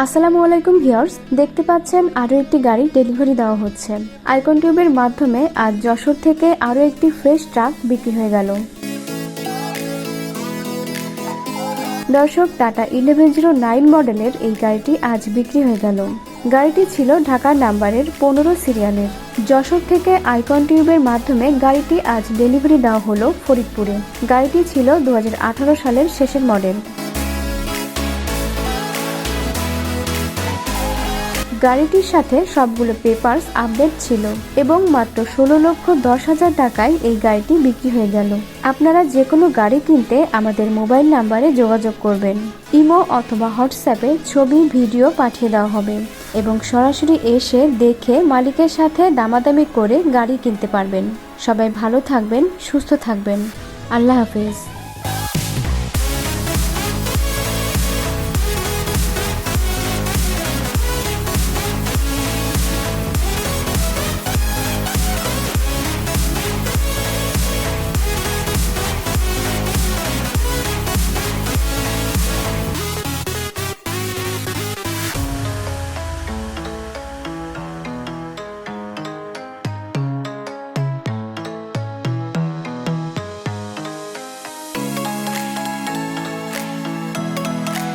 আসসালামু আলাইকুম ভিউয়ার্স, দেখতে পাচ্ছেন আরও একটি গাড়ি ডেলিভারি দেওয়া হচ্ছে। আইকন টিউবের মাধ্যমে আজ যশোর থেকে আরও একটি ফ্রেশ ট্রাক বিক্রি হয়ে গেল। দর্শক, টাটা ইলেভেন জিরো নাইন মডেলের এই গাড়িটি আজ বিক্রি হয়ে গেল। গাড়িটি ছিল ঢাকার নাম্বারের পনেরো সিরিয়ালের। যশোর থেকে আইকন টিউবের মাধ্যমে গাড়িটি আজ ডেলিভারি দেওয়া হলো ফরিদপুরে। গাড়িটি ছিল দু হাজার আঠারো সালের শেষের মডেল। গাড়িটির সাথে সবগুলো পেপারস আপডেট ছিল এবং মাত্র ষোলো লক্ষ দশ হাজার টাকায় এই গাড়িটি বিক্রি হয়ে গেল। আপনারা যে কোনো গাড়ি কিনতে আমাদের মোবাইল নাম্বারে যোগাযোগ করবেন। ইমো অথবা হোয়াটসঅ্যাপে ছবি, ভিডিও পাঠিয়ে দেওয়া হবে এবং সরাসরি এসে দেখে মালিকের সাথে দামাদামি করে গাড়ি কিনতে পারবেন। সবাই ভালো থাকবেন, সুস্থ থাকবেন। আল্লাহ হাফিজ।